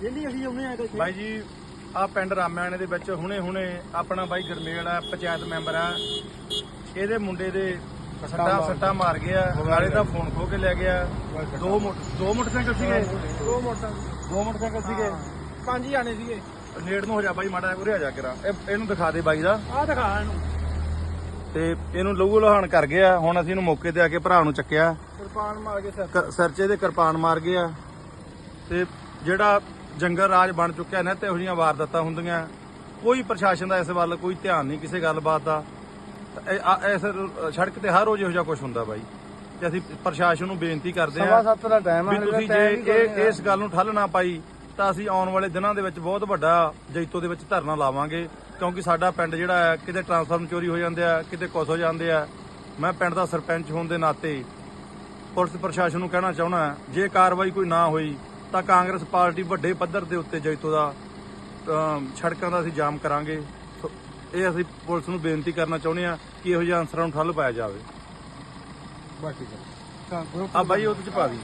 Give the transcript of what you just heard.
Daily ਅਸੀਂ ਆਉਂਦੇ ਆ ਇੱਥੇ ਬਾਈ ਜੀ ਆ ਪਿੰਡ ਰਾਮਿਆਣੇ ਦੇ ਵਿੱਚ ਹੁਣੇ ਹੁਣੇ ਆਪਣਾ ਬਾਈ ਗਰਮੇਲ ਆ ਪੰਚਾਇਤ ਮੈਂਬਰ ਆ। ਇਹਦੇ ਮੁੰਡੇ ਦੇ ਸੱਟਾ ਸੱਟਾ ਮਾਰ ਗਿਆ। ਨਾਲੇ ਦਾ ਫੋਨ ਖੋ ਕੇ ਲੈ ਗਿਆ। ਦੋ ਦੋ ਮੋਟਰਸਾਈਕਲ ਸੀਗੇ? ਦੋ ਮੋਟਰਸਾਈਕਲ। ਦੋ ਮੋਟਰਸਾਈਕਲ ਸੀਗੇ। ਪੰਜ ਹੀ ਜਾਣੇ ਸੀਗੇ। ਨੇੜ ਨੂੰ ਹੋ ਜਾ ਬਾਈ ਮਾੜਾ ਉਰੇ ਆ ਜਾ ਕਰਾ ਇਹਨੂੰ ਦਿਖਾ ਦੇ ਬਾਈ ਦਾ। ਆਹ ਦਿਖਾ ਇਹਨੂੰ। ਤੇ ਇਹਨੂੰ ਲਹੂ ਲਹਾਨ ਕਰ ਗਿਆ। ਹੁਣ ਅਸੀਂ ਇਹਨੂੰ ਮੌਕੇ ਤੇ ਆ ਕੇ ਭਰਾ ਨੂੰ ਚੱਕਿਆ। ਕਿਰਪਾਨ ਮਾਰ ਕੇ ਸਿਰ ਸਿਰ 'ਚ ਇਹਦੇ ਕਿਰਪਾਨ ਮਾਰ ਗਿਆ। ਤੇ ਜਿਹੜਾ ਜੰਗਲ ਰਾਜ ਬਣ ਚੁੱਕਿਆ ਨਾ ਤੇ ਇਹੋ ਜਿਹੀਆਂ ਵਾਰਦਾਤਾਂ ਹੁੰਦੀਆਂ। ਕੋਈ ਪ੍ਰਸ਼ਾਸਨ ਦਾ ਇਸ ਵੱਲ ਕੋਈ ਧਿਆਨ ਨਹੀਂ ਕਿਸੇ ਗੱਲਬਾਤ ਦਾ। ਆ- ਇਸ ਸੜਕ ਤੇ ਹਰ ਰੋਜ਼ ਇਹੋ ਜਿਹਾ ਕੁਝ ਹੁੰਦਾ ਬਾਈ। ਤੇ ਅਸੀਂ ਪ੍ਰਸ਼ਾਸਨ ਨੂੰ ਬੇਨਤੀ ਕਰਦੇ ਸਵਾ ਹਾਂ ਦਾ ਟਾਈਮ ਵੀ ਤੁਸੀਂ ਜੇ ਇਹ ਇਸ ਗੱਲ ਨੂੰ ਠੱਲ ਨਾ ਪਾਈ ਤਾਂ ਅਸੀਂ ਆਉਣ ਵਾਲੇ ਦਿਨਾਂ ਦੇ ਵਿੱਚ ਬਹੁਤ ਵੱਡਾ ਜੈਤੋ ਦੇ ਵਿੱਚ ਧਰਨਾ ਲਾਵਾਂਗੇ। ਕਿਉਂਕਿ ਸਾਡਾ ਪਿੰਡ ਜਿਹੜਾ ਹੈ ਕਿਤੇ ਟਰਾਂਸਫਾਰਮ ਚੋਰੀ ਹੋ ਜਾਂਦੇ ਆ ਕਿਤੇ ਕੁਛ ਹੋ ਜਾਂਦੇ ਆ। ਮੈਂ ਪਿੰਡ ਦਾ ਸਰਪੰਚ ਹੋਣ ਦੇ ਨਾਤੇ ਪੁਲਿਸ ਪ੍ਰਸ਼ਾਸਨ ਨੂੰ ਕਹਿਣਾ ਚਾਹੁੰਦਾ ਜੇ ਕਾਰਵਾਈ ਕੋਈ ਨਾ ਹੋਈ ਤਾਂ ਕਾਂਗਰਸ ਪਾਰਟੀ ਵੱਡੇ ਪੱਧਰ ਦੇ ਉੱਤੇ ਜੈਤੋ ਦਾ ਸੜਕਾਂ ਦਾ ਅਸੀਂ ਜਾਮ ਕਰਾਂਗੇ। ਇਹ ਅਸੀਂ ਪੁਲਿਸ ਨੂੰ ਬੇਨਤੀ ਕਰਨਾ ਚਾਹੁੰਦੇ ਆ ਕਿ ਇਹੋ ਜਿਹੇ ਅਨਸਰਾਂ ਨੂੰ ਠੱਲ ਪਾਇਆ ਜਾਵੇ। ਬਾਕੀ ਆ ਬਾਈ ਉਹਦੇ ਚ ਪਾ ਦੀ।